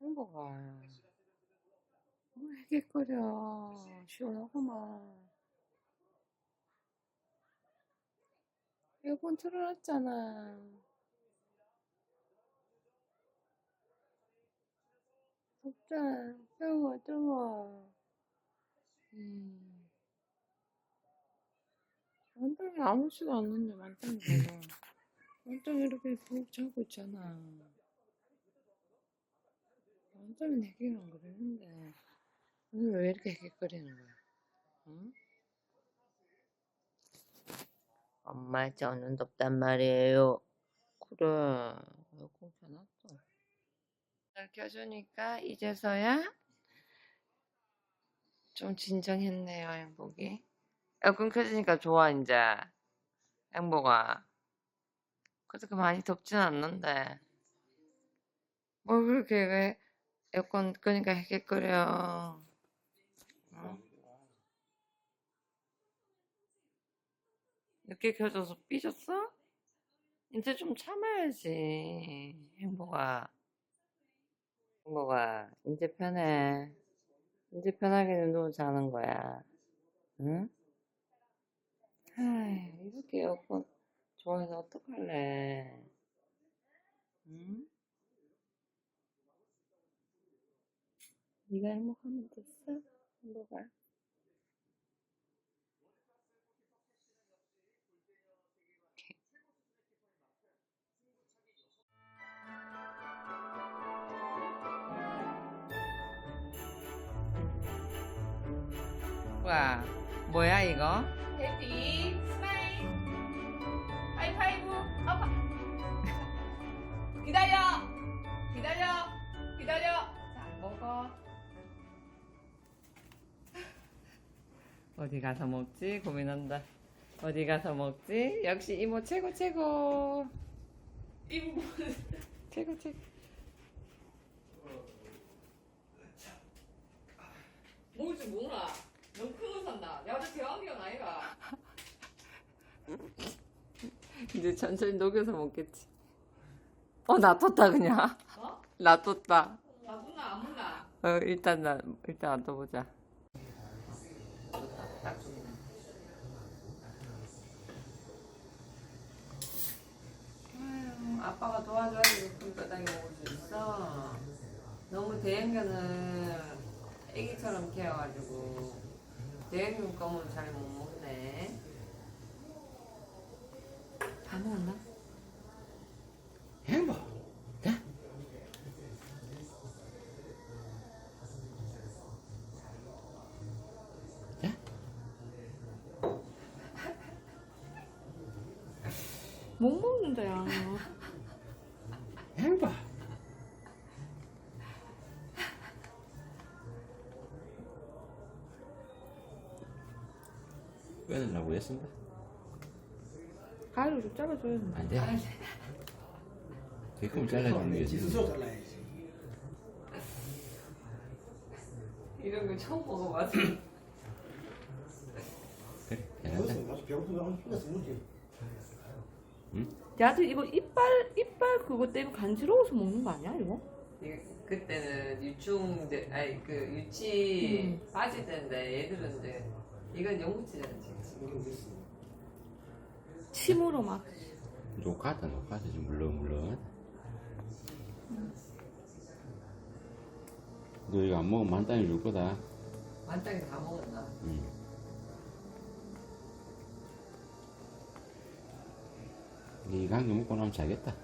행복아. 뭐 해결거려. 시원하구만. 에어컨 틀어놨잖아. 덥잖아. 뜨거워, 뜨거워. 음. 만땅이 아무렇지도 않는데, 만땅이가. 만땅이 이렇게 푹 자고 있잖아. 완전히 내기는 그러는데 오늘 왜 이렇게 헷갈리는 거야? 응? 엄마 저는 덥단 말이에요. 그래 에어컨 켜놨어. 잘 켜주니까 이제서야 좀 진정했네요 행복이. 에어컨 켜주니까 좋아 이제 행복아. 그렇게 많이 덥진 않는데 뭘 그렇게 왜 에어컨 끄니까 헷갈려. 어? 늦게 켜져서 삐졌어? 이제 좀 참아야지, 행복아. 행복아, 이제 편해. 이제 편하게 누워 자는 거야. 응? 아이, 이렇게 에어컨 좋아해서 어떡할래? 네가 행복하면 됐어? 행복아. 와, 뭐야 이거? 해피 어디 가서 먹지? 고민한다. 어디 가서 먹지? 역시 이모 최고 최고. 이거 최고 최고. 뭐지 뭐라 너무 큰거 산다 야 저 대왕경 아이가 이제 천천히 녹여서 먹겠지. 어, 놔뒀다 그냥. 어? 놔뒀다. 나 문나 안 문나 어, 일단 나 일단 놔둬보자. 아유, 아빠가 도와줘야지 예쁜 뼈다귀 먹을 수 있어. 너무 대형견은 애기처럼 키워가지고 대형견 거면 잘 못 먹네. 다 먹었나? 못 먹는다 야 행복. 빼내려고 했습니다. 가위로 좀 잘라줘야 된다 안 돼. 개껌 잘라주는 게 지수서 잘라야지. 이런 거 처음 먹어봐서. 그래. 잘한다. 아주 배고프면 힘내서 먹지. 야들 이거 이빨 이빨 그거 때문에 간지러워서 먹는 거 아니야 이거? 이게 그때는 유충 때 아니 그 유치 빠질 때인데 얘들은 이제 이건 영구치잖아 지금. 침으로 막 녹화다 녹화다 지금 물렁 물렁. 너 이거 안 먹으면 만땅이 줄 거다. 만땅이 다 먹었나? 응. 이 강도 먹고 나면 자겠다.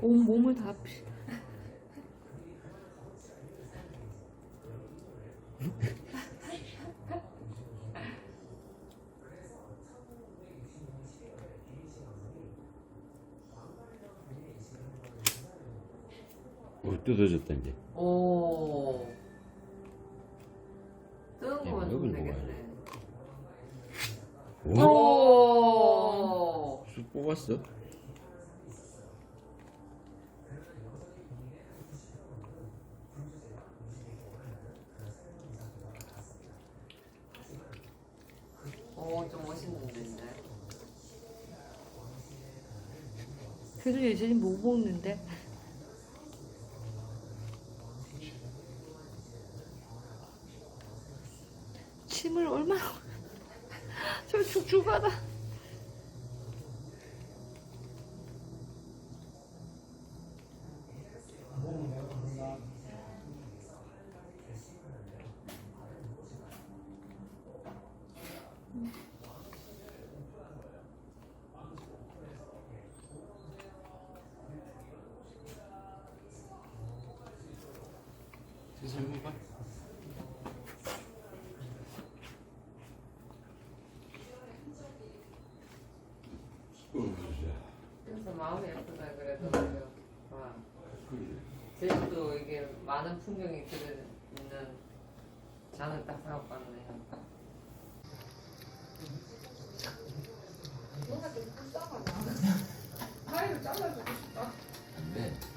온 몸을 다 피... 어, 뜯어졌다 이제. 오. 뜯은 거만 좀 여긴 뭐가 되겠네. 오. 쑥 뽑았어. 어좀 멋있는데. 그래도 예전에 뭐 못 먹는데 저 죽죽하다. 마음이 예쁘다 그래도 와. 제주도 이게 많은 풍경이 들어 있는 장을 딱 사갖고 왔네. 뭔가 좀 불쌍하다. 가위로 잘라주고 싶다. 안 돼.